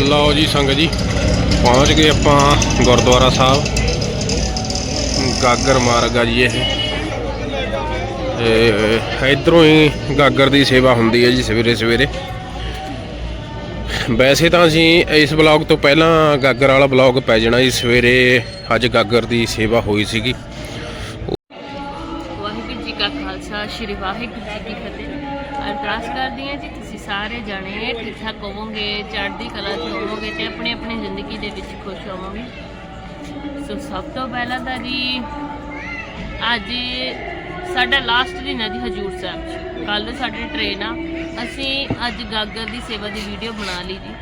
ਲਓ ਜੀ ਸੰਗਤ ਜੀ, ਪਹੁੰਚ ਗਏ ਆਪਾਂ ਗੁਰਦੁਆਰਾ ਸਾਹਿਬ। ਗਾਗਰ ਮਾਰਗ ਆ ਜੀ ਇਹ। ਤੇ ਇਧਰੋਂ ਹੀ ਗਾਗਰ ਦੀ ਸੇਵਾ ਹੁੰਦੀ ਹੈ ਜੀ ਸਵੇਰੇ ਸਵੇਰੇ। ਵੈਸੇ ਤਾਂ ਅਸੀਂ ਇਸ ਬਲੌਗ ਤੋਂ ਪਹਿਲਾਂ ਗਾਗਰ ਵਾਲਾ ਬਲੌਗ ਪੈ ਜਾਣਾ ਜੀ, ਸਵੇਰੇ ਅੱਜ ਗਾਗਰ ਦੀ ਸੇਵਾ ਹੋਈ ਸੀਗੀ। ਵਾਹਿਗੁਰੂ ਜੀ ਕਾ ਖਾਲਸਾ, ਸ਼੍ਰੀ ਵਾਹਿਗੁਰੂ ਜੀ ਕੀ ਫਤਿਹ। ਅਰਦਾਸ ਕਰਦੀ ਹਾਂ ਜੀ ਸਾਰੇ ਜਾਣੇ ਠੀਕ ਠਾਕ ਹੋਵੋਗੇ, ਚੜ੍ਹਦੀ ਕਲਾ 'ਚ ਹੋਵੋਗੇ ਤੇ ਆਪਣੀ ਆਪਣੀ ਜ਼ਿੰਦਗੀ ਦੇ ਵਿੱਚ ਖੁਸ਼ ਹੋਵੋਗੇ। ਸੋ ਸਭ ਤੋਂ ਪਹਿਲਾਂ ਤਾਂ ਜੀ, ਅੱਜ ਸਾਡਾ ਲਾਸਟ ਦਿਨ ਹੈ ਜੀ ਹਜੂਰ ਸਾਹਿਬ 'ਚ। ਕੱਲ ਸਾਡੀ ਟ੍ਰੇਨ ਆ। ਅਸੀਂ ਅੱਜ ਗਾਗਰ ਦੀ ਸੇਵਾ ਦੀ ਵੀਡੀਓ ਬਣਾ ਲਈ ਜੀ।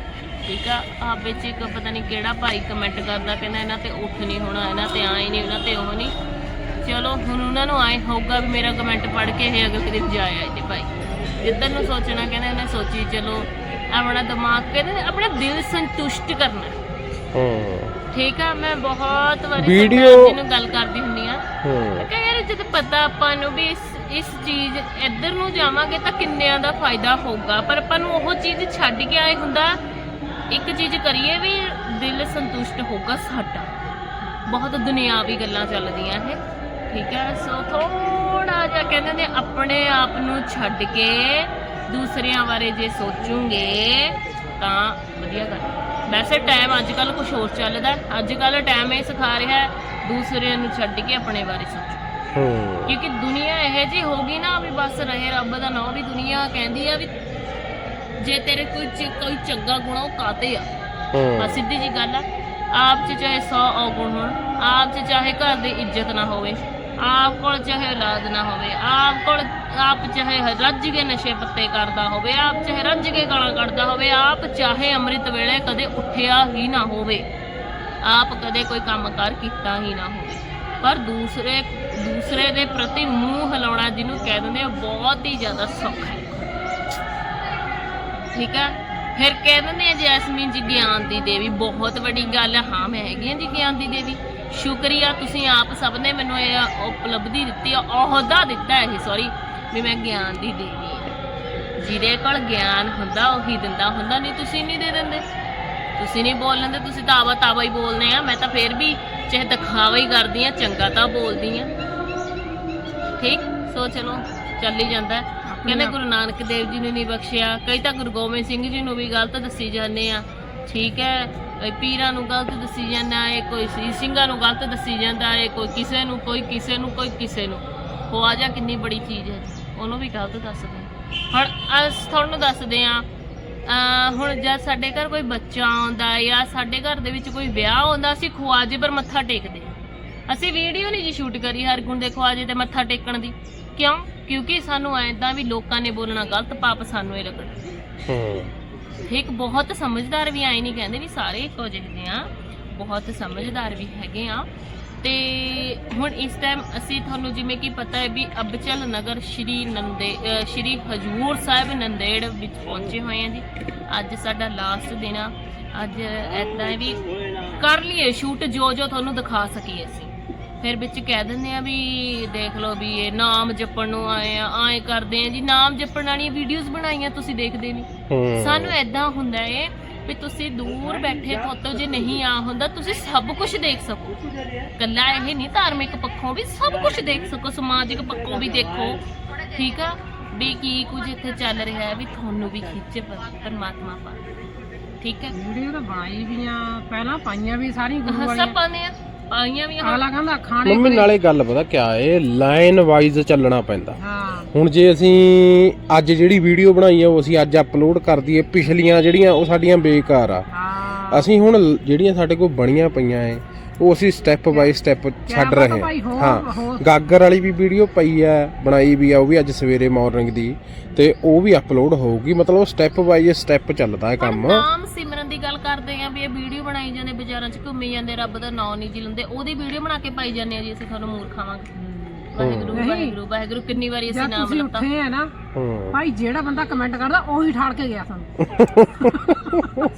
ਠੀਕ ਆ? ਆ ਵਿੱਚ ਇੱਕ ਪਤਾ ਨਹੀਂ ਕਿਹੜਾ ਭਾਈ ਕਮੈਂਟ ਕਰਦਾ ਕਹਿੰਦਾ ਇਹਨਾਂ ਤੇ ਉੱਠ ਨਹੀਂ ਹੋਣਾ, ਇਹਨਾਂ ਤੇ ਆਏ ਨਹੀਂ ਇਹਨਾਂ ਤੇ ਉਹ ਨਹੀਂ ਚਲੋ ਹੁਣ ਉਹਨਾਂ ਨੂੰ ਆਏ ਹੋਊਗਾ ਵੀ ਮੇਰਾ ਕਮੈਂਟ ਪੜ੍ਹ ਕੇ ਇਹ ਅਗਲੇ ਦਿਨ ਜਾਇਆ ਤੇ ਭਾਈ। ਜਿੱਦਾਂ ਨੂੰ ਸੋਚਣਾ ਕਹਿੰਦੇ ਉਹਨੇ ਸੋਚੀ ਚਲੋ ਆਪਣਾ ਦਿਮਾਗ ਕਹਿੰਦੇ ਆਪਣਾ ਦਿਲ ਸੰਤੁਸ਼ਟ ਕਰਨਾ। ਹੂੰ। ਠੀਕ ਆ ਮੈਂ ਬਹੁਤ ਵਾਰੀ ਜੀ ਨੂੰ ਗੱਲ ਕਰਦੀ ਹੁੰਦੀ ਆ। ਹੂੰ। ਕਿ ਯਾਰ ਜਦ ਪਤਾ ਆਪਾਂ ਨੂੰ ਵੀ ਇਸ ਇਸ ਚੀਜ਼ ਇੱਧਰ ਨੂੰ ਜਾਵਾਂਗੇ ਤਾਂ ਕਿੰਨਿਆਂ ਦਾ ਫਾਇਦਾ ਹੋਊਗਾ? ਪਰ ਆਪਾਂ ਨੂੰ ਉਹ ਚੀਜ਼ ਛੱਡ ਕੇ ਆਏ ਹੁੰਦਾ ਇੱਕ ਚੀਜ਼ ਕਰੀਏ ਵੀ ਦਿਲ ਸੰਤੁਸ਼ਟ ਹੋਊਗਾ ਸਾਡਾ। ਬਹੁਤ ਦੁਨਿਆਵੀ ਗੱਲਾਂ ਚੱਲਦੀਆਂ ਇਹ ਠੀਕ ਹੈ ਸੋ ਥੋੜਾ ਜਿਹਾ ਕਹਿੰਦੇ ਨੇ ਆਪਣੇ ਆਪ ਨੂੰ ਛੱਡ ਕੇ ਦੂਸਰਿਆਂ ਬਾਰੇ ਜੇ ਸੋਚੂਗੇ ਤਾਂ ਵਧੀਆ ਗੱਲ। ਵੈਸੇ ਟਾਈਮ ਅੱਜ ਕੱਲ ਕੁਝ ਹੋਰ ਚੱਲਦਾ ਅੱਜ ਕੱਲ ਟਾਈਮ ਇਹ ਸਿਖਾ ਰਿਹਾ ਹੈ ਦੂਸਰਿਆਂ ਨੂੰ ਛੱਡ ਕੇ ਆਪਣੇ ਬਾਰੇ ਸੋਚੋ। ਹੂੰ। ਕਿਉਂਕਿ ਦੁਨੀਆ ਇਹ ਜੀ ਹੋ ਗਈ ਨਾ ਵੀ ਬਸ ਰਹੇ ਰੱਬ ਦਾ ਨਾਮ ਵੀ ਦੁਨੀਆ ਕਹਿੰਦੀ ਆ ਵੀ ਜੇ ਤੇਰੇ ਕੋਈ ਕੋਈ ਚੰਗਾ ਗੁਣ ਆ, ਉਹ ਕਾਤੇ ਆ? ਆ ਸਿੱਧੀ ਜੀ ਗੱਲ ਆ। ਆਪ ਚ ਚਾਹੇ 100 ਔਗੁਣ ਹੋਣ ਆਪ ਚ ਚਾਹੇ ਘਰ ਦੀ ਇੱਜ਼ਤ ਨਾ ਹੋਵੇ। ਆਪ ਕੋਲ ਚਾਹੇ ਔਲਾਦ ਨਾ ਹੋਵੇ, ਆਪ ਕੋਲ ਆਪ ਚਾਹੇ ਰੱਜ ਕੇ ਨਸ਼ੇ ਪੱਤੇ ਕਰਦਾ ਹੋਵੇ, ਆਪ ਚਾਹੇ ਰੱਜ ਕੇ ਗਾਲਾਂ ਕੱਢਦਾ ਹੋਵੇ, ਆਪ ਚਾਹੇ ਅੰਮ੍ਰਿਤ ਵੇਲੇ ਕਦੇ ਉੱਠਿਆ ਹੀ ਨਾ ਹੋਵੇ, ਆਪ ਕਦੇ ਕੋਈ ਕੰਮਕਾਰ ਕੀਤਾ ਹੀ ਨਾ ਹੋਵੇ। ਪਰ ਦੂਸਰੇ ਦੂਸਰੇ ਦੇ ਪ੍ਰਤੀ ਮੂੰਹ ਹਿਲਾਉਣਾ ਜਿਹਨੂੰ ਕਹਿ ਦਿੰਦੇ ਆ, ਬਹੁਤ ਹੀ ਜ਼ਿਆਦਾ ਸੌਖਾ ਹੈ। ਠੀਕ ਹੈ ਫਿਰ ਕਹਿ ਦਿੰਦੇ ਆ ਜੈਸਮੀਨ ਜੀ, ਗਿਆਨ ਦੀ ਦੇਵੀ, ਬਹੁਤ ਵੱਡੀ ਗੱਲ ਹੈ ਹਾਂ, ਮੈਂ ਹੈਗੀ ਹਾਂ ਜੀ ਗਿਆਨ ਦੀ ਦੇਵੀ। ਸ਼ੁਕਰੀਆ ਤੁਸੀਂ ਆਪ ਸਭ ਨੇ ਮੈਨੂੰ ਇਹ ਉਪਲਬਧੀ ਦਿੱਤੀ ਆ ਅਹੁਦਾ ਦਿੱਤਾ ਇਹ ਸੌਰੀ ਵੀ ਮੈਂ ਗਿਆਨ ਦੀ ਦੇਵੀ ਹਾਂ ਜਿਹਦੇ ਕੋਲ ਗਿਆਨ ਹੁੰਦਾ ਉਹੀ ਦਿੰਦਾ ਹੁੰਦਾ ਨਹੀਂ ਤੁਸੀਂ ਨਹੀਂ ਦੇ ਦਿੰਦੇ। ਤੁਸੀਂ ਨਹੀਂ ਬੋਲ ਲੈਂਦੇ ਤੁਸੀਂ ਤਾਂ ਆਵਾ ਤਾਵਾ ਹੀ ਬੋਲਦੇ ਆ। ਮੈਂ ਤਾਂ ਫੇਰ ਵੀ ਚਾਹੇ ਦਿਖਾਵਾ ਹੀ ਕਰਦੀ ਆ ਚੰਗਾ ਤਾਂ ਬੋਲਦੀ ਆ। ਠੀਕ? ਸੋ ਚਲੋ ਚੱਲ ਹੀ ਜਾਂਦਾ। ਹੈ। ਕਹਿੰਦੇ ਗੁਰੂ ਨਾਨਕ ਦੇਵ ਜੀ ਨੇ ਨਹੀਂ ਬਖਸ਼ਿਆ। ਕਈ ਤਾਂ ਗੁਰੂ ਗੋਬਿੰਦ ਸਿੰਘ ਜੀ ਨੂੰ ਵੀ ਗਲਤ ਦੱਸੀ ਜਾਂਦੇ ਆ। ਠੀਕ ਹੈ ਕਈ ਪੀਰਾਂ ਨੂੰ ਗਲਤ ਦੱਸੀ ਜਾਂਦਾ ਹੈ, ਕੋਈ ਸਿੰਘਾਂ ਨੂੰ ਗਲਤ ਦੱਸੀ ਜਾਂਦਾ ਹੈ, ਕੋਈ ਕਿਸੇ ਨੂੰ, ਕੋਈ ਕਿਸੇ ਨੂੰ, ਕੋਈ ਕਿਸੇ ਨੂੰ। ਖਵਾਜਾ ਕਿੰਨੀ ਬੜੀ ਚੀਜ਼ ਹੈ, ਉਹਨੂੰ ਵੀ ਗਲਤ ਦੱਸਦੇ ਹੁਣ ਅਸ, ਤੁਹਾਨੂੰ ਦੱਸਦੇ ਆ ਹੁਣ ਜਦ ਸਾਡੇ ਘਰ ਕੋਈ ਬੱਚਾ ਆਉਂਦਾ ਜਾਂ ਸਾਡੇ ਘਰ ਦੇ ਵਿੱਚ ਕੋਈ ਵਿਆਹ ਆਉਂਦਾ ਅਸੀਂ ਖਵਾਜੇ ਪਰ ਮੱਥਾ ਟੇਕਦੇ ਹਾਂ। ਅਸੀਂ ਵੀਡੀਓ ਨਹੀਂ ਜੀ ਸ਼ੂਟ ਕਰੀ ਹਰਗੁਣ ਦੇ ਖਵਾਜੇ ਤੇ ਮੱਥਾ ਟੇਕਣ ਦੀ। ਕਿਉਂ? ਕਿਉਂਕਿ ਸਾਨੂੰ ਐਦਾਂ ਵੀ ਲੋਕਾਂ ਨੇ ਬੋਲਣਾ, ਗਲਤ ਪਾਪ ਸਾਨੂੰ ਇਹ ਲੱਗਣਾ ਹੂੰ। ਠੀਕ ਬਹੁਤ ਸਮਝਦਾਰ ਵੀ ਆਏ ਨਹੀਂ ਕਹਿੰਦੇ ਵੀ ਸਾਰੇ ਇੱਕੋ ਜਿਹੇ ਆ। ਬਹੁਤ ਸਮਝਦਾਰ ਵੀ ਹੈਗੇ ਆ। ਤੇ ਹੁਣ ਇਸ ਟਾਈਮ ਅਸੀਂ ਤੁਹਾਨੂੰ ਜਿਵੇਂ ਕਿ ਪਤਾ ਹੈ ਵੀ ਅਬਚਲ ਨਗਰ ਸ਼੍ਰੀ ਨੰਦੇ ਸ਼੍ਰੀ ਹਜੂਰ ਸਾਹਿਬ ਨੰਦੇੜ ਵਿੱਚ ਪਹੁੰਚੇ ਹੋਏ ਆ ਜੀ। ਅੱਜ ਸਾਡਾ ਲਾਸਟ ਦਿਨ ਆ। ਅੱਜ ਐਦਾਂ ਹੈ ਵੀ ਕਰ ਲਈਏ ਸ਼ੂਟ ਜੋ ਜੋ ਤੁਹਾਨੂੰ ਦਿਖਾ ਸਕੀਏ ਅਸੀਂ। ਫਿਰ ਵਿੱਚ ਕਹਿ ਦਿੰਦੇ ਆ ਵੀ ਦੇਖ ਲਓ ਵੀ ਇਹ ਨਾਮ ਜਪਣ ਨੂੰ ਆਏ ਆ ਆਏ ਕਰਦੇ ਆ। ਜੀ ਨਾਮ ਜਪਣ ਵਾਲੀਆਂ ਵੀਡੀਓਜ਼ ਬਣਾਈਆਂ ਤੁਸੀਂ ਦੇਖਦੇ ਨਹੀਂ। ਸਾਨੂੰ ਐਦਾਂ ਹੁੰਦਾ ਏ ਵੀ ਤੁਸੀਂ ਦੂਰ ਬੈਠੇ ਤੋਂ ਜੇ ਨਹੀਂ ਆ ਹੁੰਦਾ ਤੁਸੀਂ ਸਭ ਕੁਝ ਦੇਖ ਸਕੋ। ਕੱਲਾ ਇਹ ਨਹੀਂ ਧਾਰਮਿਕ ਪੱਖੋਂ ਵੀ ਸਭ ਕੁਝ ਦੇਖ ਸਕੋ ਸਮਾਜਿਕ ਪੱਖੋਂ ਵੀ ਦੇਖੋ ਠੀਕ ਆ? ਵੀ ਕੀ ਕੁਝ ਇੱਥੇ ਚੱਲ ਰਿਹਾ ਹੈ ਵੀ ਤੁਹਾਨੂੰ ਵੀ ਖਿੱਚੇ ਪਰ- ਪਰਮਾਤਮਾ ਪਾ। ਠੀਕ ਹੈ? ਵੀਡੀਓ ਤਾਂ ਬਣਾਈ ਵੀਆਂ ਪਹਿਲਾਂ ਪਾਈਆਂ ਵੀ ਸਾਰੀ ਗੁਰੂ ਵਾਲੀਆਂ ਸਭ ਪਾਉਂਦੇ ਆ। ਪਾਈਆਂ ਵੀ ਹਾਂ ਅਗਲਾ ਕਹਿੰਦਾ ਖਾਣੇ ਮੰਮੀ ਨਾਲੇ ਗੱਲ ਪਤਾ ਕਿਆ ਏ ਲਾਈਨ ਵਾਈਜ਼ ਚੱਲਣਾ ਪੈਂਦਾ। ਹਾਂ। ਹੁਣ ਜੇ ਅਸੀਂ ਅੱਜ ਜਿਹੜੀ ਵੀਡੀਓ ਬਣਾਈ ਆ ਉਹ ਅਸੀਂ ਅੱਜ ਅਪਲੋਡ ਕਰ ਦਈਏ ਪਿਛਲੀਆਂ ਜਿਹੜੀਆਂ ਉਹ ਸਾਡੀਆਂ ਬੇਕਾਰ ਆ। ਹਾਂ। ਅਸੀਂ ਹੁਣ ਜਿਹੜੀਆਂ ਸਾਡੇ ਕੋਲ ਬਣੀਆਂ ਪਈਆਂ ਏ ਉਹ ਅਸੀਂ ਸਟੈਪ ਬਾਈ ਸਟੈਪ ਛੱਡ ਰਹੇ ਹਾਂ। ਗਾਗਰ ਵਾਲੀ ਵੀ ਵੀਡੀਓ ਪਈ ਆ ਬਣਾਈ ਵੀ ਆ ਉਹ ਵੀ ਅੱਜ ਸਵੇਰੇ ਮਾਰਨਿੰਗ ਦੀ। ਤੇ ਉਹ ਵੀ ਅਪਲੋਡ ਹੋਊਗੀ। ਮਤਲਬ ਸਟੈਪ ਬਾਈ ਸਟੈਪ ਚੱਲਦਾ ਹੈ ਕੰਮ। ਨਾਮ ਸਿਮਰਨ ਦੀ ਗੱਲ ਕਰਦੇ ਆ ਵੀ ਇਹ ਵੀਡੀਓ ਬਣਾਈ ਜਾਂਦੇ ਬਾਜ਼ਾਰਾਂ 'ਚ ਘੁੰਮੀ ਜਾਂਦੇ ਰੱਬ ਦਾ ਨਾਮ ਨਹੀਂ ਜੀ ਲੈਂਦੇ। ਉਹਦੀ ਵੀਡੀਓ ਬਣਾ ਕੇ ਪਾਈ ਜਾਂਦੇ ਆ ਜੀ ਅਸੀਂ ਤੁਹਾਨੂੰ ਮੂਰਖਾਵਾਂਗੇ ਵਾਹਿਗੁਰੂ ਨਹੀਂ। ਵਾਹਿਗੁਰੂ ਵਾਹਿਗੁਰੂ ਕਿੰਨੀ ਵਾਰੀ ਅਸੀਂ ਜਦ ਨਾਮ ਤੁਸੀਂ ਲਤਾ ਉੱਠੇ ਆ ਨਾ ਹੂੰ ਭਾਈ ਜਿਹੜਾ ਬੰਦਾ ਕਮੈਂਟ ਕਰਦਾ ਉਹੀ ਠਾਲ ਕੇ ਗਿਆ ਸਾਨੂੰ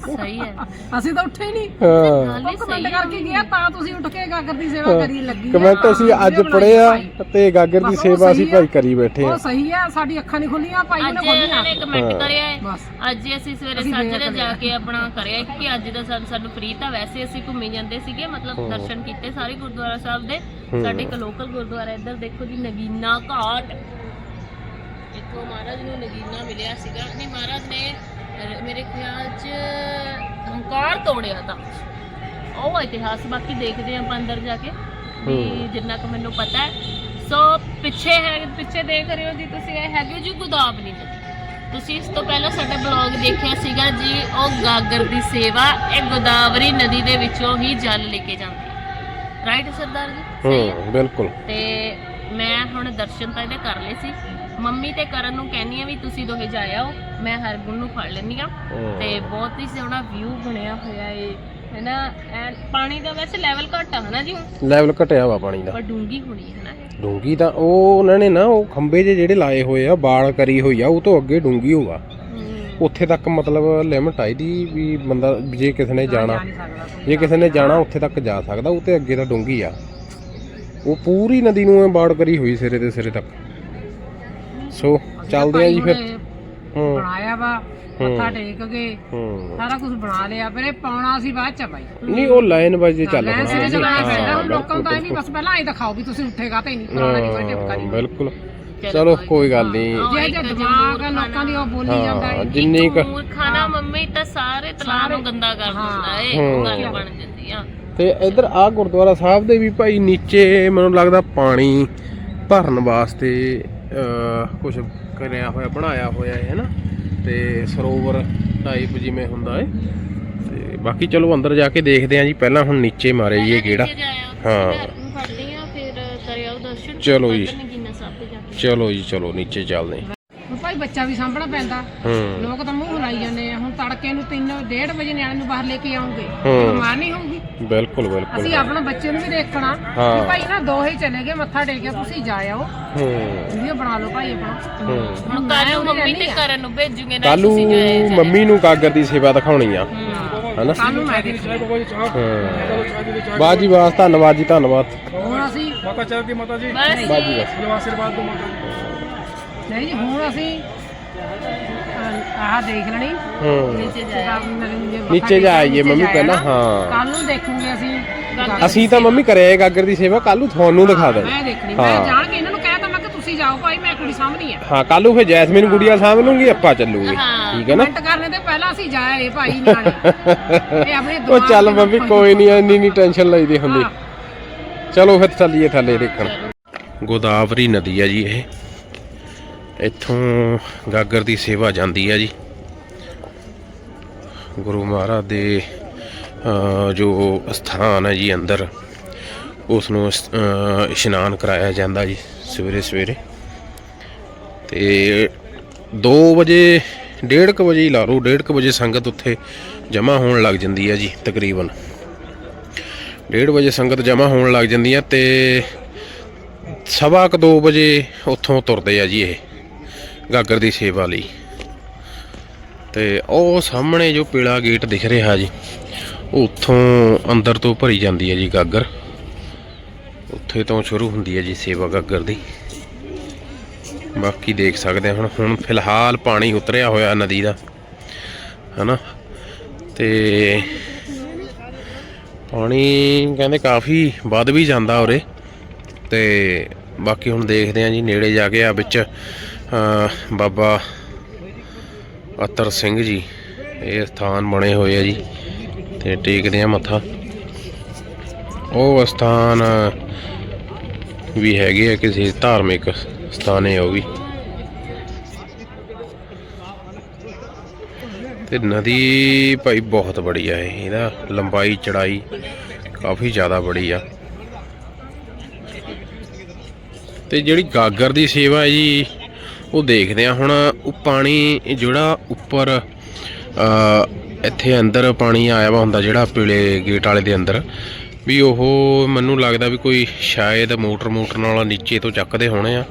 ਸਹੀ ਹੈ ਅਸੀਂ ਤਾਂ ਉੱਠੇ ਹੀ ਨਹੀਂ ਹਾਂ ਗੱਲ ਉਹ ਹੀ ਕਮੈਂਟ ਸਹੀ ਕਰਕੇ ਗਿਆ ਤਾਂ ਤੁਸੀਂ ਉੱਠ ਕੇ ਗਾਗਰ ਦੀ ਸੇਵਾ ਕਰੀ ਲੱਗੀ ਆ। ਕਮੈਂਟ ਅਸੀਂ ਅੱਜ ਵੀਡੀਓ ਪੜ੍ਹੇ ਆ ਬਣਾਈ ਭਾਈ। ਤੇ ਗਾਗਰ ਦੀ ਬਸ ਉਹ ਸੇਵਾ ਅਸੀਂ ਸਹੀ ਆ। ਭਾਈ ਕਰੀ ਬੈਠੇ ਆ ਉਹ ਸਹੀ ਆ ਸਾਡੀ ਅੱਖਾਂ ਨਹੀਂ ਖੁੱਲੀਆਂ ਭਾਈ ਅੱਜ ਨੇ ਇਹਨਾਂ ਨੇ ਖੋਲੀਆਂ ਕਮੈਂਟ ਹਾਂ। ਕਰਿਆ ਹੈ ਬਸ ਅੱਜ ਹੀ ਅਸੀਂ ਸਵੇਰੇ ਅਸੀਂ ਸਾਜਰੇ ਵੇਖ ਜਾ। ਕੇ ਆਪਣਾ ਕਰਿਆ ਕਿ ਅੱਜ ਦਾ ਸਾਨੂੰ ਸਾਨੂੰ ਫ੍ਰੀ ਤਾਂ ਵੈਸੇ ਅਸੀਂ ਘੁੰਮੀ ਜਾਂਦੇ ਸੀਗੇ ਮਤਲਬ। ਦਰਸ਼ਨ ਕੀਤੇ ਸਾਰੇ ਗੁਰਦੁਆਰਾ ਸਾਹਿਬ ਦੇ। ਸਾਡੇ ਇੱਕ ਲੋਕਲ ਗੁਰਦੁਆਰਾ ਇੱਧਰ ਦੇਖੋ ਜੀ ਨਗੀਨਾ ਘਾਟ। ਇੱਥੋਂ ਮਹਾਰਾਜ ਨੂੰ ਨਗੀਨਾ ਮਿਲਿਆ ਸੀਗਾ। ਨਹੀਂ ਮਹਾਰਾਜ ਨੇ ਮੇਰੇ ਖਿਆਲ 'ਚ ਹੰਕਾਰ ਤੋੜਿਆ ਤਾਂ। ਉਹ ਇਤਿਹਾਸ ਬਾਕੀ ਦੇਖਦੇ ਆਪਾਂ ਅੰਦਰ ਜਾ ਕੇ ਵੀ। ਜਿੰਨਾ ਕੁ ਮੈਨੂੰ ਪਤਾ ਹੈ। ਸੋ ਪਿੱਛੇ ਹੈ ਪਿੱਛੇ ਦੇਖ ਰਹੇ ਹੋ ਜੀ ਤੁਸੀਂ ਇਹ ਹੈਗੇ ਜੀ ਗੋਦਾਵਰੀ ਨਦੀ। ਤੁਸੀਂ ਇਸ ਤੋਂ ਪਹਿਲਾਂ ਸਾਡਾ ਬਲੌਗ ਦੇਖਿਆ ਸੀਗਾ ਜੀ ਉਹ ਗਾਗਰ ਦੀ ਸੇਵਾ ਇਹ ਗੋਦਾਵਰੀ ਨਦੀ ਦੇ ਵਿੱਚੋਂ ਹੀ ਜਲ ਲੈ ਕੇ ਜਾਂਦੀ ਰਾਈਟ ਸਰਦਾਰ ਜੀ? ਸਹੀ ਹੂੰ ਬਿਲਕੁਲ। ਤੇ ਮੈਂ ਹੁਣ ਦਰਸ਼ਨ ਤਾਂ ਇਹਦੇ ਕਰ ਲਏ ਸੀ। ਮੰਮੀ ਤੇ ਕਰਨ ਨੂੰ ਕਹਿੰਨੀ ਆ ਵੀ ਤੁਸੀਂ ਦੋਹੇ ਜਾ ਆਓ ਮੈਂ ਹਰਗੁਣ ਨੂੰ ਫੜ ਲੈਂਦੀ ਆ। ਹੂੰ। ਤੇ ਬਹੁਤ ਹੀ ਸੋਹਣਾ ਵਿਊ ਬਣਿਆ ਹੋਇਆ ਏ ਹੈਨਾ? ਐਨ ਪਾਣੀ ਦਾ ਵੈਸੇ ਲੈਵਲ ਘੱਟ ਆ ਹਨਾ ਜੀ ਹੁਣ, ਲੈਵਲ ਘਟਿਆ ਵਾ ਪਾਣੀ ਦਾ। ਪਰ ਡੂੰਗੀ ਹੋਣੀ ਹੈ ਨਾ ਡੂੰਗੀ ਤਾਂ ਉਹ ਉਹਨਾਂ ਨੇ ਨਾ ਉਹ ਖੰਬੇ ਜਿਹੇ ਜਿਹੜੇ ਲਾਏ ਹੋਏ ਆ ਬਾੜ ਕਰੀ ਹੋਈ ਆ ਉਹ ਤੋਂ ਅੱਗੇ ਡੂੰਗੀ ਹੋਗਾ ਹੂੰ। ਉੱਥੇ ਤੱਕ ਮਤਲਬ ਲਿਮਟ ਆਈ ਦੀ ਵੀ ਬੰਦਾ ਜੇ ਕਿਸੇ ਨੇ ਜਾਣਾ ਜਾ ਕਿਸੇ ਨੇ ਜਾਣਾ ਉੱਥੇ ਤੱਕ ਜਾ ਸਕਦਾ ਉਹ ਤੇ ਅੱਗੇ ਤਾਂ ਡੂੰਗੀ ਆ। ਉਹ ਪੂਰੀ ਨਦੀ ਨੂੰ ਐਂ ਬਾੜ ਕਰੀ ਹੋਈ ਸਿਰੇ ਤੇ ਸਿਰੇ ਤੱਕ। ਸੋ ਚੱਲਦੇ ਆ ਜੀ ਫਿਰ। ਹੂੰ। ਬਣਾਇਆ ਵਾ ਮੱਥਾ ਟੇਕ ਹੂੰ। ਸਾਰਾ ਕੁਝ ਬਣਾ ਲਿਆ ਫਿਰ ਇਹ ਪਾਉਣਾ ਸੀ ਬਾਅਦ ਚ ਭਾਈ। ਨਹੀਂ ਉਹ ਲਾਈਨ ਵਾਈਜ਼ ਚੱਲ ਲੈਣ ਪਣਾ ਸਿਰੇ। ਚਲਾਉਣਾ ਪੈਂਦਾ ਹਾਂ, ਹੁਣ ਲੋਕਾਂ ਨੂੰ ਤਾਂ ਇਹ ਵੀ ਬਿਲਕੁਲ, ਬਸ ਪਹਿਲਾਂ ਇਹ ਦਿਖਾਓ ਵੀ ਤੁਸੀਂ ਉੱਠੇਗਾ ਤੇ ਨਹੀਂ ਪੁਰਾਣਾ ਨਹੀਂ ਕੋਈ ਟਿਪਕਾ ਹਾਂ, ਨਹੀਂ ਬਿਲਕੁਲ। ਚਲੋ ਕੋਈ ਗੱਲ ਨਹੀਂ। ਜੇ ਜੇ ਦਿਮਾਗ ਆ ਲੋਕਾਂ ਦੀ ਉਹ ਬੋਲੀ ਜਾਂਦਾ ਹਾਂ ਹੈ ਜਿੰਨੀ ਕੁ ਖਾਣਾ ਮੰਮੀ ਤਾਂ ਸਾਰੇ ਤਲਾਅ ਨੂੰ ਗੰਦਾ ਕਰ ਦਿੰਦਾ ਏ ਹੂੰ। ਉਹ ਗੱਲ ਬਣ ਜਾਂਦੀ ਆ ਤੇ ਇੱਧਰ ਆ ਗੁਰਦੁਆਰਾ ਸਾਹਿਬ ਦੇ ਵੀ ਭਾਈ ਨੀਚੇ ਮੈਨੂੰ ਲੱਗਦਾ ਪਾਣੀ ਭਰਨ ਵਾਸਤੇ ਕੁਝ ਕਰਿਆ ਹੋਇਆ ਬਣਾਇਆ ਹੋਇਆ ਹੈ ਨਾ ਤੇ ਸਰੋਵਰ ਟਾਈਪ ਜਿਵੇਂ ਹੁੰਦਾ ਹੈ ਤੇ ਬਾਕੀ ਚਲੋ ਅੰਦਰ ਜਾ ਕੇ ਦੇਖਦੇ ਆਂ ਜੀ ਪਹਿਲਾਂ ਹੁਣ ਨੀਚੇ ਮਾਰੇ ਜੀ ਇਹ ਗੇੜਾ ਹਾਂ। ਹਾਂ ਫੜਦੇ ਆ ਫਿਰ ਕਰਿਓ ਦਰਸ਼ਨ ਚਲੋ ਜੀ। ਨਗੀਨਾ ਸਾਹਿਬ ਤੇ ਜਾ ਕੇ ਚਲੋ ਜੀ ਚਲੋ ਨੀਚੇ ਚੱਲਦੇ ਹਾਂ। ਹੁਣ ਭਾਈ ਬੱਚਾ ਵੀ ਸਾਂਭਣਾ ਪੈਂਦਾ। ਹੂੰ। ਲੋਕ ਤਾਂ ਮੂੰਹ ਲਾਈ ਜਾਂਦੇ ਆ। ਹੁਣ ਤੜਕੇ ਨੂੰ 3 1:30 ਵਜੇ ਨਿਆਣੇ ਨੂੰ ਬਾਹਰ ਲੈ ਕੇ ਆਉਂਗੇ। ਹੂੰ। ਬਿਮਾਰ ਨਹੀਂ ਹੋਊਗੀ? ਬਿਲਕੁਲ ਬਿਲਕੁਲ। ਅਸੀਂ ਆਪਣਾ ਬੱਚੇ ਨੂੰ ਵੀ ਦੇਖਣਾ। ਹਾਂ। ਭਾਈ ਨਾ ਦੋ ਹੀ ਚਲੇ ਗਏ ਮੱਥਾ ਟੇਕਿਆ ਤੁਸੀਂ ਜਾ ਆਓ। ਹੂੰ। ਵੀਡੀਓ ਬਣਾ ਲਓ ਭਾਈ ਆਪਣਾ। ਹੂੰ। ਹੁਣ ਕੱਲ ਨੂੰ ਮੰਮੀ ਤੇ ਕਰਨ ਨੂੰ ਭੇਜੂਗੇ ਨਾ ਕੱਲੂ ਤੁਸੀਂ ਜਾਏ ਜਾਏ। ਮੰਮੀ ਨੂੰ ਕਾਗਰ ਦੀ ਸੇਵਾ ਦਿਖਾਉਣੀ ਆ। ਹਨਾ? ਕੱਲ ਨੂੰ ਮੈਂ ਹਾਂ। ਬਾਜੀ ਜੀ ਬਾਸ ਧੰਨਵਾਦ ਜੀ ਧੰਨਵਾਦ। ਹੁਣ ਅਸੀਂ ਮਾਤਾ ਚਰਦੀ ਮਾਤਾ ਜੀ। ਬਸ। ਬਾਜੀ ਬਸ। ਚਲੋ ਆਸ਼ੀਰਵਾਦ ਦਿਓ ਮਾਤਾ ਜੀ। ਨਹੀਂ ਜੀ ਹੁਣ ਅਸੀਂ ਆਹ ਦੇਖ ਲੈਣੀ। ਹੂੰ। ਨੀਚੇ ਜਾਏ। ਨੀਚੇ ਜਾ ਆਈਏ ਮੰਮੀ ਪਹਿਲਾਂ ਹਾਂ। ਕੱਲ ਨੂੰ ਦੇਖੂਗੇ ਅਸੀਂ। ਅਸੀਂ ਤਾਂ ਮੰਮੀ ਕਰਿਆ ਗਾਗਰ ਦੀ ਸੇਵਾ ਕੱਲ ਨੂੰ ਤੁਹਾਨੂੰ ਦਿਖਾ ਦੇਣੀ ਮੈਂ ਦੇਖਣੀ। ਮੈਂ ਹਾਂ। ਜਾਣ ਕੇ ਇਹਨਾਂ ਨੂੰ ਕਹਿਤਾ ਮੈਂ ਕਿ ਤੁਸੀਂ ਜਾਓ ਕੁੜੀ ਸਾਹਮਣੀ ਆ। ਹਾਂ ਕੱਲ ਨੂੰ ਫਿਰ ਜੈਸਮੀਨ ਗੁੜੀਆ ਸਾਂਭ ਲੂੰਗੀ ਆਪਾਂ ਚੱਲੂਗੇ। ਹਾਂ। ਠੀਕ ਹੈ ਨਾ? ਕਮੈਂਟ ਕਰਨੇ ਤੇ ਪਹਿਲਾਂ ਅਸੀਂ ਜਾਏ ਭਾਈ ਨਿਆਣੇ ਇਹ ਆਪਣੇ ਉਹ ਦਿਮਾਗ ਚੱਲ ਦੇ ਮੰਮੀ ਨਾਲ ਕੋਈ ਨਹੀਂ ਇੰਨੀ ਨਹੀਂ ਟੈਨਸ਼ਨ ਲਈਦੀ ਹੁੰਦੀ। ਹਾਂ। ਚਲੋ ਫਿਰ ਚੱਲੀਏ ਥੱਲੇ ਦੇਖਣ। ਗੋਦਾਵਰੀ ਨਦੀ ਆ ਜੀ ਇਹ। ਇੱਥੋਂ ਗਾਗਰ ਦੀ ਸੇਵਾ ਜਾਂਦੀ ਆ ਜੀ। ਗੁਰੂ ਮਹਾਰਾਜ ਦੇ ਜੋ ਸਥਾਨ ਹੈ ਜੀ ਅੰਦਰ ਉਸ ਨੂੰ ਇਸ਼ਨਾਨ ਕਰਾਇਆ ਜਾਂਦਾ ਜੀ ਸਵੇਰੇ ਸਵੇਰੇ ਤੇ 2 ਵਜੇ 1:30 ਵਜੇ ਲਾ ਲਓ 1:30 ਵਜੇ ਸੰਗਤ ਉੱਥੇ ਜਮ੍ਹਾਂ ਹੋਣ ਲੱਗ ਜਾਂਦੀ ਹੈ ਜੀ, ਤਕਰੀਬਨ। 1:30 ਵਜੇ ਸੰਗਤ ਜਮ੍ਹਾਂ ਹੋਣ ਲੱਗ ਜਾਂਦੀ ਹੈ ਤੇ ਸਵਾ ਕੁ 2 ਵਜੇ ਉੱਥੋਂ ਤੁਰਦੇ ਆ ਜੀ ਇਹ, ਗਾਗਰ ਦੀ ਸੇਵਾ ਲਈ। ਤੇ ਉਹ ਸਾਹਮਣੇ ਜੋ ਪੀਲਾ ਗੇਟ ਦਿਖ ਰਿਹਾ ਜੀ ਉੱਥੋਂ ਅੰਦਰ ਤੋਂ ਭਰੀ ਜਾਂਦੀ ਹੈ ਜੀ ਗਾਗਰ। ਉੱਥੇ ਤੋਂ ਸ਼ੁਰੂ ਹੁੰਦੀ ਹੈ ਜੀ ਸੇਵਾ ਗਾਗਰ ਦੀ। ਬਾਕੀ ਦੇਖ ਸਕਦੇ ਹਾਂ ਹੁਣ ਹੁਣ ਫਿਲਹਾਲ ਪਾਣੀ ਉਤਰਿਆ ਹੋਇਆ ਨਦੀ ਦਾ, ਹਨਾ? ਤੇ ਪਾਣੀ ਕਹਿੰਦੇ ਕਾਫੀ ਵੱਧ ਵੀ ਜਾਂਦਾ ਉਰੇ। ਤੇ ਬਾਕੀ ਹੁਣ ਦੇਖਦੇ ਹਾਂ ਜੀ, ਨੇੜੇ ਜਾ ਕੇ ਆ ਵਿੱਚ ਬਾਬਾ ਅਤਰ ਸਿੰਘ ਜੀ। ਇਹ ਸਥਾਨ ਬਣੇ ਹੋਏ ਆ ਜੀ, ਤੇ ਟੇਕਦੇ ਆ ਮੱਥਾ। ਉਹ ਸਥਾਨ ਵੀ ਹੈਗੇ ਆ ਕਿਸੇ ਧਾਰਮਿਕ ਸਥਾਨ ਉਹ ਵੀ। ਤੇ ਨਦੀ ਭਾਈ ਬਹੁਤ ਬੜੀ ਆ ਇਹ, ਇਹਦਾ ਲੰਬਾਈ, ਚੜਾਈ ਕਾਫੀ ਜ਼ਿਆਦਾ ਬੜੀ ਆ। ਤੇ ਜਿਹੜੀ ਗਾਗਰ ਦੀ ਸੇਵਾ ਹੈ ਜੀ, ਉਹ ਦੇਖਦੇ ਆ ਹੁਣ ਉਹ ਪਾਣੀ ਜਿਹੜਾ ਉੱਪਰ ਇੱਥੇ ਅੰਦਰ ਪਾਣੀ ਆਇਆ ਵਾ ਹੁੰਦਾ ਜਿਹੜਾ ਪੀਲੇ ਗੇਟ ਵਾਲੇ ਦੇ ਅੰਦਰ, ਵੀ ਉਹ ਮੈਨੂੰ ਲੱਗਦਾ ਵੀ ਕੋਈ ਸ਼ਾਇਦ ਮੋਟਰ ਮੋਟਰ ਨਾਲ ਨੀਚੇ ਤੋਂ ਚੱਕਦੇ ਹੋਣੇ ਆ।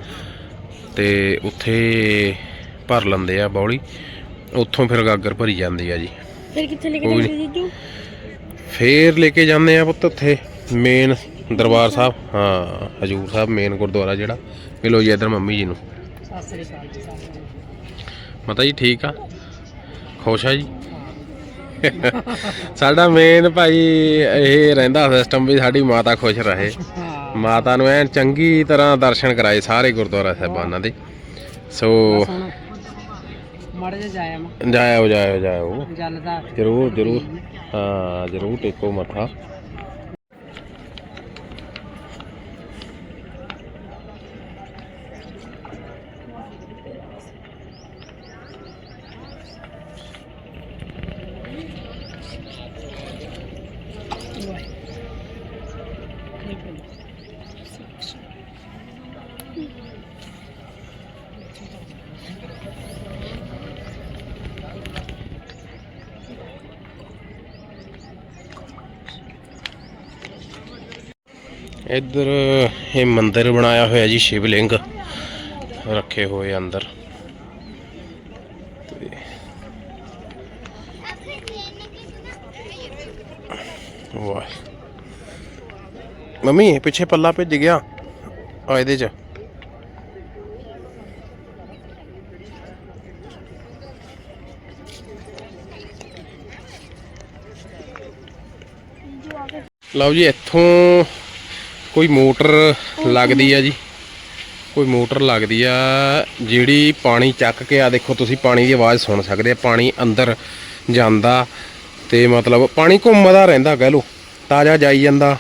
ਤੇ ਉੱਥੇ ਭਰ ਲੈਂਦੇ ਆ ਬੌਲੀ। ਉੱਥੋਂ ਫਿਰ ਗਾਗਰ ਭਰੀ ਜਾਂਦੀ ਆ ਜੀ। ਫਿਰ ਕਿੱਥੇ ਲੈ ਕੋਈ ਕੇ ਜੀਜੂ ਫੇਰ ਲੈ ਕੇ ਜਾਂਦੇ ਆ ਪੁੱਤ ਉੱਥੇ ਮੇਨ ਦਰਬਾਰ ਸਾਹਿਬ। ਹਾਂ ਹਜੂਰ ਸਾਹਿਬ ਮੇਨ ਗੁਰਦੁਆਰਾ ਜਿਹੜਾ। ਮਿਲੋ ਜੀ ਇਧਰ ਮੰਮੀ ਜੀ ਨੂੰ। ਮਾਤਾ ਜੀ ਠੀਕ ਆ? ਖੁਸ਼ ਆ ਜੀ? ਸਾਡਾ ਮੇਨ ਭਾਈ ਇਹ ਰਹਿੰਦਾ ਸਿਸਟਮ ਵੀ ਸਾਡੀ ਮਾਤਾ ਖੁਸ਼ ਰਹੇ। ਹਾਂ। ਮਾਤਾ ਨੂੰ ਐਨ ਚੰਗੀ ਤਰ੍ਹਾਂ ਦਰਸ਼ਨ ਕਰਾਏ ਸਾਰੇ ਗੁਰਦੁਆਰਾ ਸਾਹਿਬਾਨਾਂ ਦੇ। ਸੋ ਮੜ ਜਾਇਆ ਮੈਂ। ਜਾਇਓ ਜਾਇਓ ਜਾਇਓ ਜਲਦਾ ਜਰੂਰ ਜਰੂਰ। ਹਾਂ ਜਰੂਰ ਟੇਕੋ ਮੱਥਾ। ਇੱਧਰ ਇਹ ਮੰਦਿਰ ਬਣਾਇਆ ਹੋਇਆ ਜੀ ਸ਼ਿਵਲਿੰਗ, ਰੱਖੇ ਹੋਏ ਅੰਦਰ। ਵਾਹ। ਮੰਮੀ, ਪਿੱਛੇ ਪੱਲਾ ਭਿੱਜ ਗਿਆ। ਆ ਇਹਦੇ ਚ। ਲਓ ਜੀ, ਇੱਥੋਂ ਕੋਈ ਮੋਟਰ ਲੱਗਦੀ ਆ ਜੀ। ਕੋਈ ਮੋਟਰ ਲੱਗਦੀ ਆ, ਜਿਹੜੀ ਪਾਣੀ ਚੱਕ ਕੇ, ਆ ਦੇਖੋ ਤੁਸੀਂ, ਪਾਣੀ ਦੀ ਆਵਾਜ਼ ਸੁਣ ਸਕਦੇ ਆ। ਪਾਣੀ ਅੰਦਰ ਜਾਂਦਾ ਤੇ ਮਤਲਬ ਪਾਣੀ ਘੁੰਮਦਾ ਰਹਿੰਦਾ ਕਹਿ ਲਓ, ਤਾਜ਼ਾ ਜਾਈ ਜਾਂਦਾ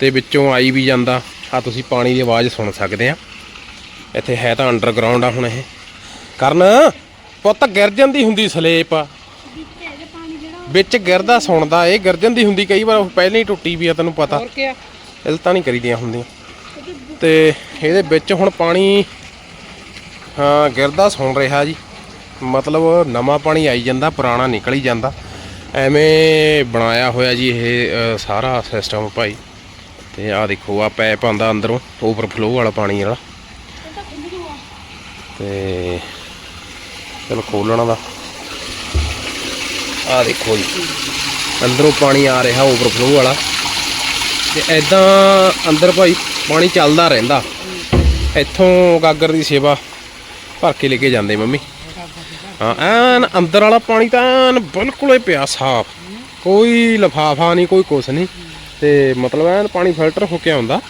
ਤੇ ਵਿੱਚੋਂ ਆਈ ਵੀ ਜਾਂਦਾ। ਆ ਤੁਸੀਂ ਪਾਣੀ ਦੀ ਆਵਾਜ਼ ਸੁਣ ਸਕਦੇ ਆ। ਇੱਥੇ ਹੈ ਤਾਂ ਅੰਡਰਗਰਾਉਂਡ ਆ ਹੁਣ ਇਹ। ਕਰਨ, ਪੁੱਤ ਗਿਰ ਜਾਂਦੀ ਹੁੰਦੀ ਸਲੇਪ ਵਿੱਚ ਗਿਰਦਾ ਸੁਣਦਾ, ਇਹ ਗਰਜਨ ਦੀ ਹੁੰਦੀ ਕਈ ਵਾਰ, ਪਹਿਲਾਂ ਹੀ ਟੁੱਟੀ ਵੀ ਆ, ਤੈਨੂੰ ਪਤਾ। ਇਲਤਾਂ ਨਹੀਂ ਕਰੀਦੀਆਂ ਹੁੰਦੀਆਂ। ਤੇ ਇਹਦੇ ਵਿੱਚ ਹੁਣ ਪਾਣੀ, ਹਾਂ, ਗਿਰਦਾ ਸੁਣ ਰਿਹਾ ਜੀ। ਮਤਲਬ ਨਵਾਂ ਪਾਣੀ ਆਈ ਜਾਂਦਾ, ਪੁਰਾਣਾ ਨਿਕਲ ਹੀ ਜਾਂਦਾ। ਐਵੇਂ ਬਣਾਇਆ ਹੋਇਆ ਜੀ ਇਹ ਸਾਰਾ ਸਿਸਟਮ ਭਾਈ। ਤੇ ਆਹ ਦੇਖੋ ਆ ਪੈਪ ਆਂਦਾ ਅੰਦਰੋਂ ਓਵਰਫਲੋ ਵਾਲਾ ਪਾਣੀ ਵਾਲਾ। ਤੇ ਚਲੋ ਖੋਲਣਾ ਦਾ ਆਹ ਦੇਖੋ ਜੀ, ਅੰਦਰੋਂ ਪਾਣੀ ਆ ਰਿਹਾ ਓਵਰਫਲੋ ਵਾਲਾ। ਤੇ ਐਦਾਂ ਅੰਦਰ ਭਾਈ ਪਾਣੀ ਚੱਲਦਾ ਰਹਿੰਦਾ। ਇੱਥੋਂ ਗਾਗਰ ਦੀ ਸੇਵਾ ਭਰ ਕੇ ਲੈ ਕੇ ਜਾਂਦੇ ਮੰਮੀ। ਹਾਂ ਐਨ ਅੰਦਰ ਵਾਲਾ ਪਾਣੀ ਤਾਂ ਐਨ ਬਿਲਕੁਲ ਹੀ ਪਿਆ ਸਾਫ਼। ਕੋਈ ਲਫਾਫਾ ਨਹੀਂ ਕੋਈ ਕੁਛ ਨਹੀਂ। ਤੇ ਮਤਲਬ ਐਨ ਪਾਣੀ ਫਿਲਟਰ ਹੋ ਕੇ ਆਉਂਦਾ।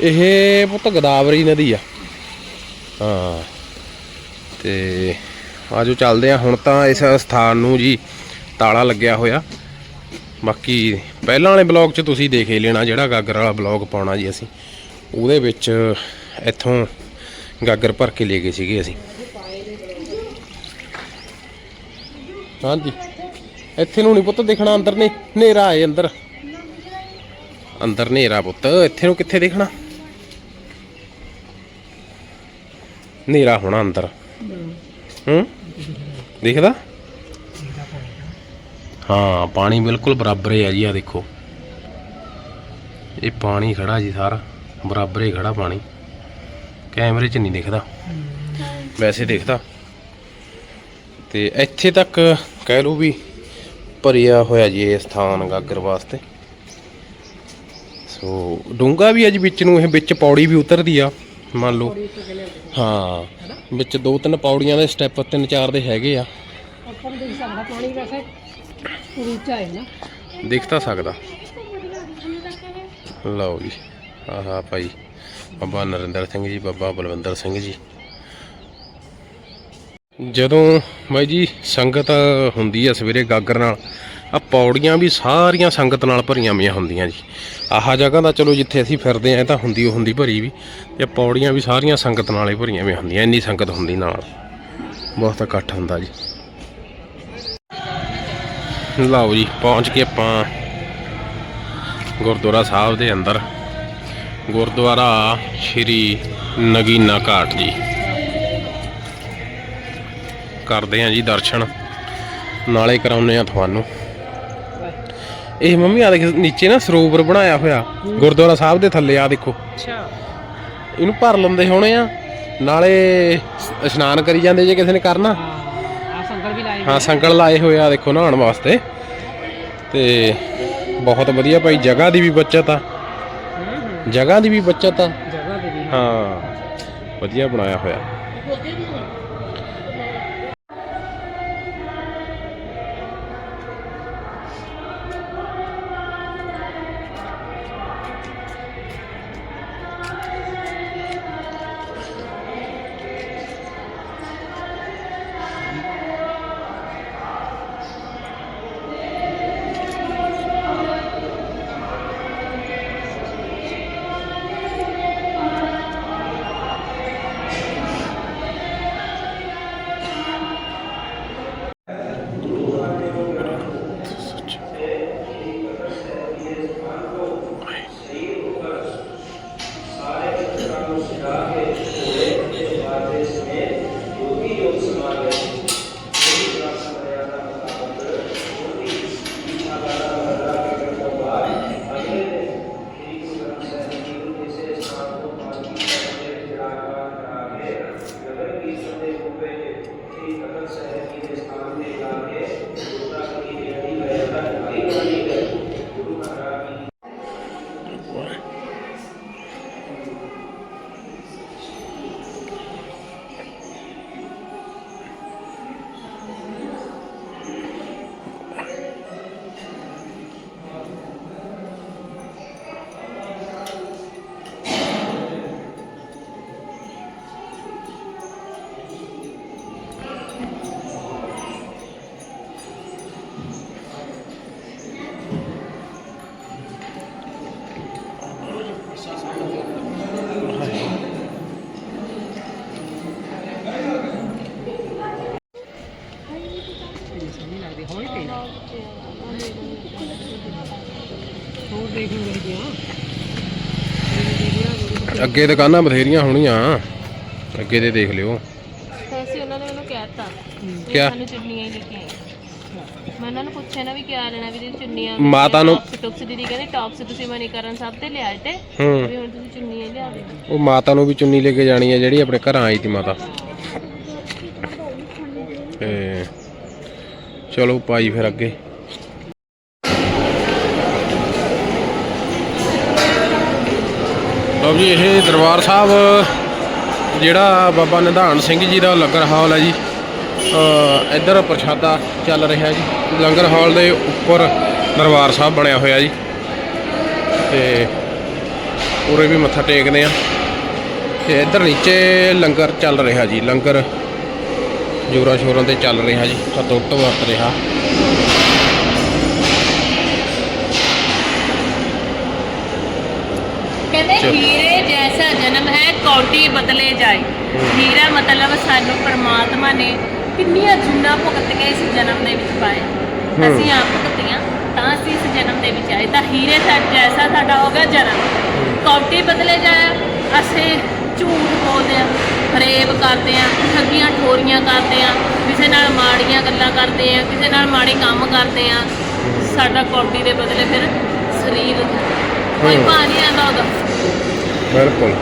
ਇਹ? ਪੁੱਤ ਗੋਦਾਵਰੀ ਨਦੀ ਆ। ਹਾਂ। ਤੇ ਆਜੋ ਚੱਲਦੇ ਆ ਹੁਣ ਤਾਂ ਇਸ ਸਥਾਨ ਨੂੰ ਜੀ ਤਾਲਾ ਲੱਗਿਆ ਹੋਇਆ। ਬਾਕੀ ਪਹਿਲਾਂ ਵਾਲੇ ਬਲੌਗ 'ਚ ਤੁਸੀਂ ਦੇਖ ਹੀ ਲੈਣਾ ਜਿਹੜਾ ਗਾਗਰ ਵਾਲਾ ਬਲੌਗ ਪਾਉਣਾ ਜੀ ਅਸੀਂ। ਉਹਦੇ ਵਿੱਚ ਇੱਥੋਂ ਗਾਗਰ ਭਰ ਕੇ ਲੈ ਗਏ ਸੀਗੇ ਅਸੀਂ। ਹਾਂਜੀ। ਇੱਥੇ ਨੂੰ ਨਹੀਂ ਪੁੱਤ ਦੇਖਣਾ, ਅੰਦਰ ਨੇ ਹਨੇਰਾ ਆਏ ਅੰਦਰ। ਅੰਦਰ ਹਨੇਰਾ ਪੁੱਤ, ਇੱਥੇ ਨੂੰ ਕਿੱਥੇ ਦੇਖਣਾ? ਹਨੇਰਾ ਹੋਣਾ ਅੰਦਰ। ਹੂੰ? ਦਿਖਦਾ? ਹਾਂ ਪਾਣੀ ਬਿਲਕੁਲ ਬਰਾਬਰ ਹੀ ਜੀ ਆ ਦੇਖੋ। ਇਹ ਪਾਣੀ ਖੜਾ ਜੀ ਸਾਰਾ ਬਰਾਬਰ ਹੀ ਖੜਾ ਪਾਣੀ। ਕੈਮਰੇ 'ਚ ਨਹੀਂ ਦਿਖਦਾ। ਵੈਸੇ ਦਿਖਦਾ। ਤੇ ਇੱਥੇ ਤੱਕ ਕਹਿ ਲਓ ਵੀ ਭਰਿਆ ਹੋਇਆ ਜੀ ਇਹ ਸਥਾਨ ਗਾਗਰ ਵਾਸਤੇ। ਸੋ ਡੂੰਗਾ ਵੀ ਅੱਜ ਵਿੱਚ ਨੂੰ ਇਹ ਵਿੱਚ ਪੌੜੀ ਵੀ ਉਤਰਦੀ ਆ ਮੰਨ ਲਓ। ਹਾਂ ਵਿੱਚ ਦੋ ਤਿੰਨ ਪੌੜੀਆਂ ਦੇ ਸਟੈਪ ਤਿੰਨ ਚਾਰ ਦੇ ਹੈਗੇ ਆ। ਉੱਪਰ ਦੇਖ ਸਕਦਾ ਪਾਣੀ ਵੈਸੇ ਉੱਚਾ ਹੈ ਨਾ। ਦਿਖ ਤਾਂ ਸਕਦਾ। ਲਓ ਜੀ, ਆਹਾ ਭਾਈ, ਬਾਬਾ ਨਰਿੰਦਰ ਸਿੰਘ ਜੀ, ਬਾਬਾ ਬਲਵਿੰਦਰ ਸਿੰਘ ਜੀ। ਜਦੋਂ ਬਾਈ ਜੀ ਸੰਗਤ ਹੁੰਦੀ ਆ ਸਵੇਰੇ ਗਾਗਰ ਨਾਲ ਆ ਪੌੜੀਆਂ ਵੀ ਸਾਰੀਆਂ ਸੰਗਤ ਨਾਲ ਭਰੀਆਂ ਹੋਈਆਂ ਹੁੰਦੀਆਂ ਜੀ। ਆਹ ਜਗ੍ਹਾ ਦਾ ਚਲੋ ਜਿੱਥੇ ਅਸੀਂ ਫਿਰਦੇ ਆ, ਇਹ ਤਾਂ ਹੁੰਦੀ ਉਹ ਹੁੰਦੀ ਭਰੀ ਵੀ, ਤੇ ਪੌੜੀਆਂ ਵੀ ਸਾਰੀਆਂ ਸੰਗਤ ਨਾਲ ਹੀ ਭਰੀਆਂ ਹੋਈਆਂ ਹੁੰਦੀਆਂ, ਇੰਨੀ ਸੰਗਤ ਹੁੰਦੀ ਨਾਲ। ਬਹੁਤ ਇਕੱਠ ਹੁੰਦਾ ਜੀ। ਲਓ ਜੀ ਪਹੁੰਚ ਕੇ ਆਪਾਂ ਗੁਰਦੁਆਰਾ ਸਾਹਿਬ ਦੇ ਅੰਦਰ। ਗੁਰਦੁਆਰਾ ਸ਼੍ਰੀ ਨਗੀਨਾ ਘਾਟ ਜੀ। ਕਰਦੇ ਆਂ ਜੀ ਦਰਸ਼ਨ। ਨਾਲੇ ਕਰਾਉਨੇ ਆ ਤੁਹਾਨੂੰ। ਇਹ ਮੰਮੀ ਆ ਦੇਖ ਨੀਚੇ ਨਾ ਸਰੋਵਰ ਬਣਾਇਆ ਹੋਇਆ ਗੁਰਦੁਆਰਾ ਸਾਹਿਬ ਦੇ ਥੱਲੇ ਆ ਦੇਖੋ। ਅੱਛਾ। ਇਹਨੂੰ ਭਰ ਲੈਂਦੇ ਹੋਣੇ ਆ। ਨਾਲੇ ਇਸ਼ਨਾਨ ਕਰੀ ਜਾਂਦੇ ਜੇ ਕਿਸੇ ਨੇ ਕਰਨਾ। ਸੰਗਲ ਵੀ ਲਾਏ ਹਾਂ ਸੰਗਲ ਲਾਏ ਹੋਏ ਆ ਦੇਖੋ ਨਹਾਉਣ ਵਾਸਤੇ। ਤੇ ਬਹੁਤ ਵਧੀਆ ਭਾਈ ਜਗ੍ਹਾ ਦੀ ਵੀ ਬਚਤ ਆ। ਜਗ੍ਹਾ ਦੀ ਵੀ ਬਚਤ ਆ। ਜਗ੍ਹਾ ਦੇ ਵੀ। ਹਾਂ ਵਧੀਆ ਬਣਾਇਆ ਹੋਇਆ। ਅੱਗੇ ਦੁਕਾਨਾਂ ਬਥੇਰੀਆਂ ਹੋਣੀਆਂ। ਅੱਗੇ ਦੇ ਦੇਖ ਲਿਓ। ਤਾਂ ਅਸੀਂ ਉਹਨਾਂ ਨੇ ਉਹਨੂੰ ਕਹਿਤਾ ਕਿਆ? ਸਾਨੂੰ ਚੁੰਨੀਆਂ ਹੀ ਲੈ ਕੇ ਆਈ ਮੈਂ ਉਹਨਾਂ ਨੂੰ ਪੁੱਛਿਆ ਨਾ ਵੀ ਕਿਆ ਲੈਣਾ ਵੀ ਦੀਦੀ ਚੁੰਨੀਆਂ ਮਾਤਾ ਨੂੰ- ਟੌਪਸ ਦੀਦੀ ਕਹਿੰਦੇ ਟੌਪਸ ਤੁਸੀਂ ਮਨੀਕਰਨ ਸਾਹਿਬ ਤੇ ਲਿਆਏ ਤੇ ਹੂੰ। ਵੀ ਹੁਣ ਤੁਸੀਂ ਚੁੰਨੀਆਂ ਹੀ ਲਿਆ ਉਹ ਮਾਤਾ ਨੂੰ ਵੀ ਚੁੰਨੀ ਲੈ ਕੇ ਜਾਣੀ ਹੈ ਜਿਹੜੀ ਆਪਣੇ ਘਰਾਂ ਆਈ ਤੀ ਮਾਤਾ। ਤੇ ਚਲੋ ਪਾਈ ਫਿਰ ਅੱਗੇ। ਲਓ ਜੀ, ਇਹ ਦਰਬਾਰ ਸਾਹਿਬ, ਜਿਹੜਾ ਬਾਬਾ ਨਿਧਾਨ ਸਿੰਘ ਜੀ ਦਾ ਲੰਗਰ ਹਾਲ ਹੈ ਜੀ। ਇੱਧਰ ਪ੍ਰਸ਼ਾਦਾ ਚੱਲ ਰਿਹਾ ਜੀ। ਲੰਗਰ ਹਾਲ ਦੇ ਉੱਪਰ ਦਰਬਾਰ ਸਾਹਿਬ ਬਣਿਆ ਹੋਇਆ ਜੀ। ਤੇ ਉਰੇ ਵੀ ਮੱਥਾ ਟੇਕਦੇ ਆ। ਤੇ ਇੱਧਰ ਨੀਚੇ ਲੰਗਰ ਚੱਲ ਰਿਹਾ ਜੀ, ਲੰਗਰ। ਜੋਰਾਂ ਸ਼ੋਰਾਂ ਤੇ ਚੱਲ ਰਿਹਾ ਜੀ। ਅਟੁੱਟ ਵਰਤ ਰਿਹਾ ਕਹਿੰਦੇ ਚਲੋ। ਹੀਰੇ ਜੈਸਾ ਜਨਮ ਹੈ ਕੌਟੀ ਬਦਲੇ ਜਾਏ। ਹੀਰਾ ਮਤਲਬ ਸਾਨੂੰ ਪਰਮਾਤਮਾ ਨੇ ਕਿੰਨੀਆਂ ਜੁਨਾ ਭੁਗਤੀਆਂ ਇਸ ਜਨਮ ਦੇ ਵਿੱਚ ਪਾਏ। ਅਸੀਂ ਆਪ ਭੁਗਤੀਆਂ ਤਾਂ ਅਸੀਂ ਇਸ ਜਨਮ ਦੇ ਵਿੱਚ ਆਏ। ਤਾਂ ਹੀਰੇ ਸਾ ਜੈਸਾ ਸਾਡਾ ਹੋ ਗਿਆ ਜਨਮ। ਕੌਟੀ ਬਦਲੇ ਜਾਏ ਅਸੀਂ ਝੂਠ ਬੋਲਦੇ ਆ ਫਰੇਬ ਕਰਦੇ ਆ ਠੱਗੀਆਂ ਠੋਰੀਆਂ ਕਰਦੇ ਆ ਕਿਸੇ ਨਾਲ ਮਾੜੀਆਂ ਗੱਲਾਂ ਕਰਦੇ ਆ ਕਿਸੇ ਨਾਲ ਮਾੜੇ ਕੰਮ ਕਰਦੇ ਆ ਸਾਡਾ ਕੌਟੀ ਦੇ ਬਦਲੇ ਫਿਰ ਸਰੀਰ ਕੋਈ ਨਹੀਂ ਆਉਂਦਾ ਉਹਦਾ ਬਿਲਕੁਲ